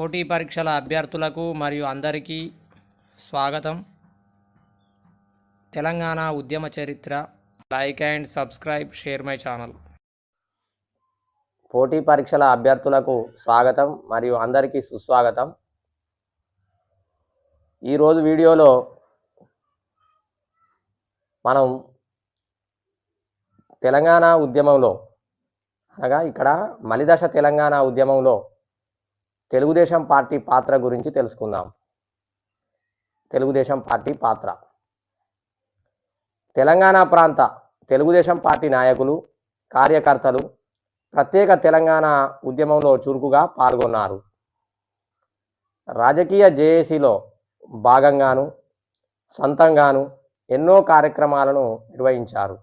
పోటీ పరీక్షల అభ్యర్థులకు మరియు అందరికీ స్వాగతం. తెలంగాణ ఉద్యమ చరిత్ర. Like and subscribe share my channel. పోటీ పరీక్షల అభ్యర్థులకు స్వాగతం మరియు అందరికీ సుస్వాగతం. ఈరోజు వీడియోలో మనం తెలంగాణ ఉద్యమంలో అనగా ఇక్కడ మలిదశ తెలంగాణ ఉద్యమంలో తెలుగుదేశం పార్టీ పాత్ర గురించి తెలుసుకుందాం. తెలుగుదేశం పార్టీ పాత్ర. తెలంగాణ ప్రాంత తెలుగుదేశం పార్టీ నాయకులు కార్యకర్తలు ప్రత్యేక తెలంగాణ ఉద్యమంలో చురుకుగా పాల్గొన్నారు. రాజకీయ జేఏసీలో భాగంగాను సొంతంగాను ఎన్నో కార్యక్రమాలను నిర్వహించారు.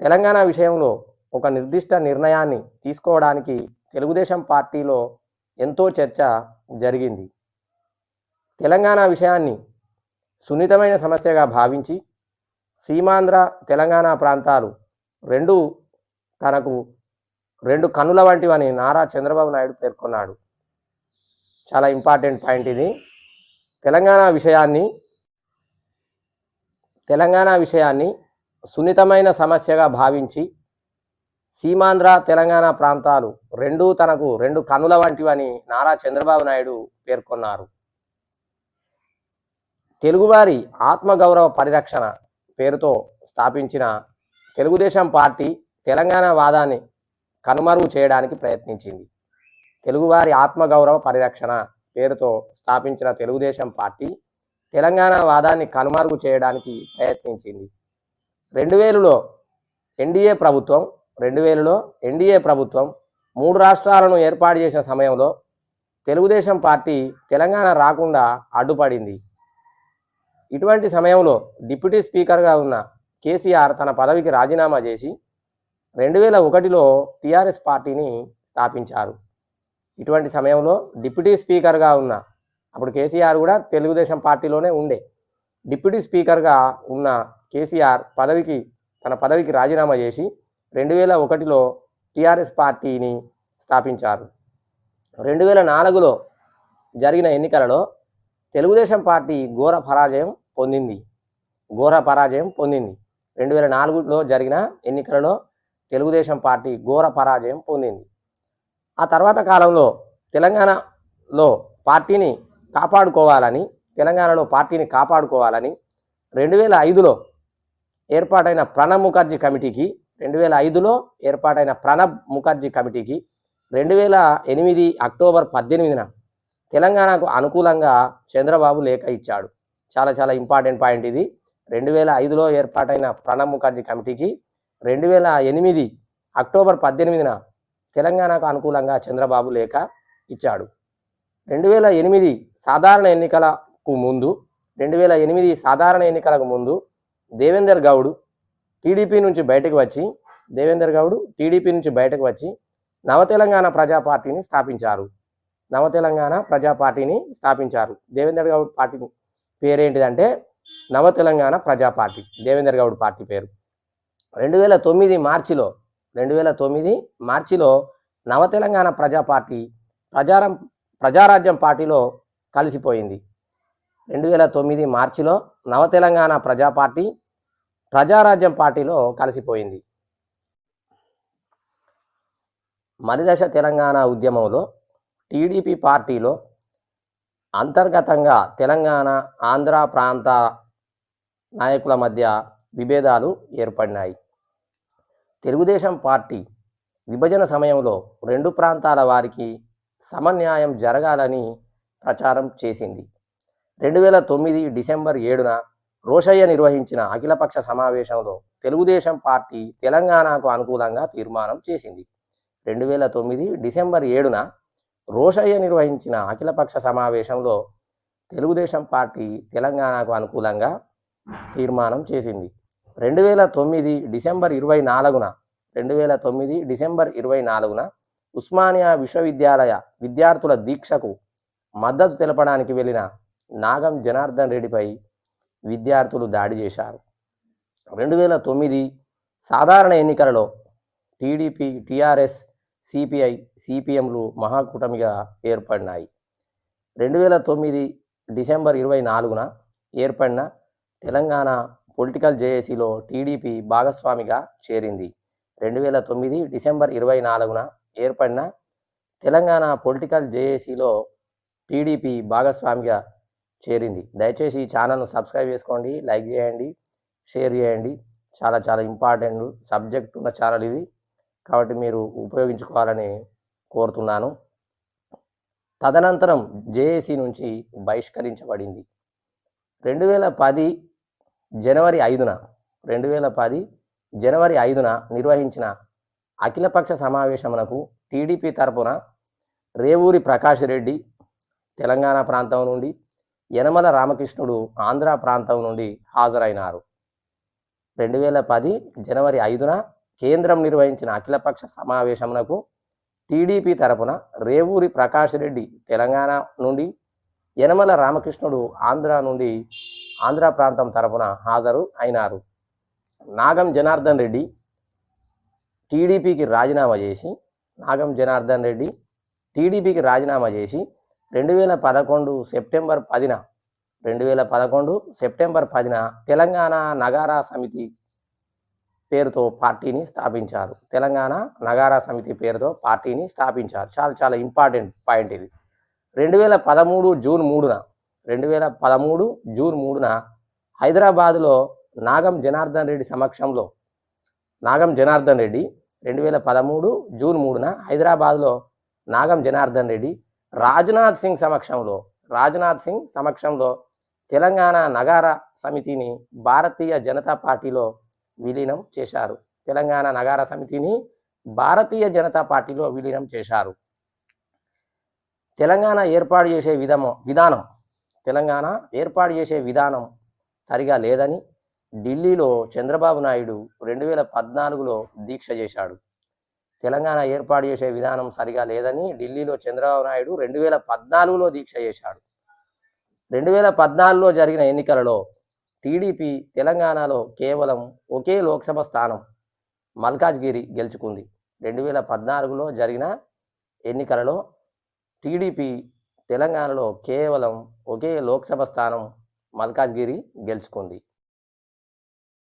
తెలంగాణ విషయంలో ఒక నిర్దిష్ట నిర్ణయాన్ని తీసుకోవడానికి తెలుగుదేశం పార్టీలో ఎంతో చర్చ జరిగింది. తెలంగాణ విషయాన్ని సున్నితమైన సమస్యగా భావించి సీమాంధ్ర తెలంగాణ ప్రాంతాలు రెండు తనకు రెండు కనుల వంటివని నారా చంద్రబాబు నాయుడు పేర్కొన్నాడు. చాలా ఇంపార్టెంట్ పాయింట్ ఇది. తెలంగాణ విషయాన్ని తెలంగాణ విషయాన్ని సున్నితమైన సమస్యగా భావించి సీమాంధ్ర తెలంగాణ ప్రాంతాలు రెండూ తనకు రెండు కనుల వంటివని నారా చంద్రబాబు నాయుడు పేర్కొన్నారు. తెలుగువారి ఆత్మగౌరవ పరిరక్షణ పేరుతో స్థాపించిన తెలుగుదేశం పార్టీ తెలంగాణ వాదాన్ని కనుమరుగు చేయడానికి ప్రయత్నించింది. తెలుగువారి ఆత్మగౌరవ పరిరక్షణ పేరుతో స్థాపించిన తెలుగుదేశం పార్టీ తెలంగాణ వాదాన్ని కనుమరుగు చేయడానికి ప్రయత్నించింది. రెండు వేలులో ఎన్డీఏ ప్రభుత్వం రెండు వేలలో ఎన్డీఏ ప్రభుత్వం మూడు రాష్ట్రాలను ఏర్పాటు చేసిన సమయంలో తెలుగుదేశం పార్టీ తెలంగాణ రాకుండా అడ్డుపడింది. ఇటువంటి సమయంలో డిప్యూటీ స్పీకర్గా ఉన్న కేసీఆర్ తన పదవికి రాజీనామా చేసి రెండు వేల ఒకటిలో టీఆర్ఎస్ పార్టీని స్థాపించారు. ఇటువంటి సమయంలో డిప్యూటీ స్పీకర్గా ఉన్న అప్పుడు కేసీఆర్ కూడా తెలుగుదేశం పార్టీలోనే ఉండే డిప్యూటీ స్పీకర్గా ఉన్న కేసీఆర్ పదవికి తన పదవికి రాజీనామా చేసి రెండు వేల ఒకటిలో టీఆర్ఎస్ పార్టీని స్థాపించారు. రెండు వేల నాలుగులో జరిగిన ఎన్నికలలో తెలుగుదేశం పార్టీ ఘోర పరాజయం పొందింది. ఘోర పరాజయం పొందింది. రెండు వేల నాలుగులో జరిగిన ఎన్నికలలో తెలుగుదేశం పార్టీ ఘోర పరాజయం పొందింది. ఆ తర్వాత కాలంలో తెలంగాణలో పార్టీని కాపాడుకోవాలని తెలంగాణలో పార్టీని కాపాడుకోవాలని రెండు వేల ఐదులో ఏర్పాటైన ప్రణబ్ ముఖర్జీ కమిటీకి రెండు వేల ఐదులో ఏర్పాటైన ప్రణబ్ ముఖర్జీ కమిటీకి రెండు వేల ఎనిమిది అక్టోబర్ పద్దెనిమిదిన తెలంగాణకు అనుకూలంగా చంద్రబాబు లేఖ ఇచ్చాడు. చాలా చాలా ఇంపార్టెంట్ పాయింట్ ఇది. రెండు వేల ఐదులో ఏర్పాటైన ప్రణబ్ ముఖర్జీ కమిటీకి రెండు వేల ఎనిమిది అక్టోబర్ పద్దెనిమిదిన తెలంగాణకు అనుకూలంగా చంద్రబాబు లేఖ ఇచ్చాడు. రెండు వేల ఎనిమిది సాధారణ ఎన్నికలకు ముందు రెండు వేల ఎనిమిది సాధారణ ఎన్నికలకు ముందు దేవేందర్ గౌడ్ టీడీపీ నుంచి బయటకు వచ్చి దేవేందర్ గౌడ్ టీడీపీ నుంచి బయటకు వచ్చి నవ తెలంగాణ ప్రజా పార్టీని స్థాపించారు. నవ తెలంగాణ ప్రజా పార్టీని స్థాపించారు. దేవేందర్ గౌడ్ పార్టీ పేరేంటిదంటే నవ తెలంగాణ ప్రజా పార్టీ. దేవేందర్ గౌడ్ పార్టీ పేరు. రెండు వేల తొమ్మిది మార్చిలో రెండు వేల తొమ్మిది మార్చిలో నవ తెలంగాణ ప్రజా పార్టీ ప్రజారం ప్రజారాజ్యం పార్టీలో కలిసిపోయింది. రెండు వేల తొమ్మిది మార్చిలో నవ తెలంగాణ ప్రజా పార్టీ ప్రజారాజ్యం పార్టీలో కలిసిపోయింది. మరిదశ తెలంగాణ ఉద్యమంలో టీడీపీ పార్టీలో అంతర్గతంగా తెలంగాణ ఆంధ్ర ప్రాంత నాయకుల మధ్య విభేదాలు ఏర్పడినాయి. తెలుగుదేశం పార్టీ విభజన సమయంలో రెండు ప్రాంతాల వారికి సమన్యాయం జరగాలని ప్రచారం చేసింది. రెండు వేల తొమ్మిది డిసెంబర్ ఏడున రోషయ్య నిర్వహించిన అఖిలపక్ష సమావేశంలో తెలుగుదేశం పార్టీ తెలంగాణకు అనుకూలంగా తీర్మానం చేసింది. రెండు వేల తొమ్మిది డిసెంబర్ ఏడున రోషయ్య నిర్వహించిన అఖిలపక్ష సమావేశంలో తెలుగుదేశం పార్టీ తెలంగాణకు అనుకూలంగా తీర్మానం చేసింది. రెండు వేల తొమ్మిది డిసెంబర్ ఇరవై నాలుగున రెండు వేల తొమ్మిది డిసెంబర్ ఇరవై నాలుగున ఉస్మానియా విశ్వవిద్యాలయ విద్యార్థుల దీక్షకు మద్దతు తెలపడానికి వెళ్ళిన నాగం జనార్దన్ రెడ్డిపై విద్యార్థులు దాడి చేశారు. రెండు వేల తొమ్మిది సాధారణ ఎన్నికలలో టీడీపీ టీఆర్ఎస్ సిపిఐ సిపిఎంలు మహాకూటమిగా ఏర్పడినాయి. రెండు వేల తొమ్మిది డిసెంబర్ ఇరవై నాలుగున ఏర్పడిన తెలంగాణ పొలిటికల్ జేఏసీలో టీడీపీ భాగస్వామిగా చేరింది. రెండు వేల తొమ్మిది డిసెంబర్ ఇరవై నాలుగున ఏర్పడిన తెలంగాణ పొలిటికల్ జేఏసీలో టీడీపీ భాగస్వామిగా చేరింది. దయచేసి ఈ ఛానల్ను సబ్స్క్రైబ్ చేసుకోండి లైక్ చేయండి షేర్ చేయండి. చాలా చాలా ఇంపార్టెంట్ సబ్జెక్ట్ ఉన్న ఛానల్ ఇది. కాబట్టి మీరు ఉపయోగించుకోవాలని కోరుతున్నాను. తదనంతరం జేఏసీ నుంచి బహిష్కరించబడింది. రెండు వేల పది జనవరి ఐదున రెండు వేల పది జనవరి ఐదున నిర్వహించిన అఖిలపక్ష సమావేశమునకు టీడీపీ తరపున రేవూరి ప్రకాష్ రెడ్డి తెలంగాణ ప్రాంతం నుండి యనమల రామకృష్ణుడు ఆంధ్ర ప్రాంతం నుండి హాజరైనారు. రెండు వేల పది జనవరి ఐదున కేంద్రం నిర్వహించిన అఖిలపక్ష సమావేశమునకు టీడీపీ తరపున రేవూరి ప్రకాష్ రెడ్డి తెలంగాణ నుండి యనమల రామకృష్ణుడు ఆంధ్ర నుండి ఆంధ్ర ప్రాంతం తరపున హాజరు అయినారు. నాగం జనార్దన్ రెడ్డి టీడీపీకి రాజీనామా చేసి నాగం జనార్దన్ రెడ్డి టీడీపీకి రాజీనామా చేసి రెండు వేల పదకొండు సెప్టెంబర్ పదిన రెండు వేల పదకొండు సెప్టెంబర్ పదిన తెలంగాణ నగారా సమితి పేరుతో పార్టీని స్థాపించారు. తెలంగాణ నగారా సమితి పేరుతో పార్టీని స్థాపించారు. చాలా చాలా ఇంపార్టెంట్ పాయింట్ ఇది. రెండు వేల పదమూడు జూన్ మూడున రెండు వేల పదమూడు జూన్ మూడున హైదరాబాదులో నాగం జనార్దన్ రెడ్డి సమక్షంలో నాగం జనార్దన్ రెడ్డి రెండు వేల పదమూడు జూన్ మూడున హైదరాబాద్లో నాగం జనార్దన్ రెడ్డి రాజ్నాథ్ సింగ్ సమక్షంలో రాజ్నాథ్ సింగ్ సమక్షంలో తెలంగాణ నగార సమితిని భారతీయ జనతా పార్టీలో విలీనం చేశారు. తెలంగాణ నగార సమితిని భారతీయ జనతా పార్టీలో విలీనం చేశారు. తెలంగాణ ఏర్పాటు చేసే విధము విధానం తెలంగాణ ఏర్పాటు చేసే విధానం సరిగా లేదని ఢిల్లీలో చంద్రబాబు నాయుడు రెండు వేల పద్నాలుగులో దీక్ష చేశాడు. తెలంగాణ ఏర్పాటు చేసే విధానం సరిగా లేదని ఢిల్లీలో చంద్రబాబు నాయుడు రెండు వేల పద్నాలుగులో దీక్ష చేశాడు. రెండు వేల పద్నాలుగులో జరిగిన ఎన్నికలలో టీడీపీ తెలంగాణలో కేవలం ఒకే లోక్సభ స్థానం మల్కాజ్గిరి గెలుచుకుంది. రెండు వేల పద్నాలుగులో జరిగిన ఎన్నికలలో టీడీపీ తెలంగాణలో కేవలం ఒకే లోక్సభ స్థానం మల్కాజ్గిరి గెలుచుకుంది.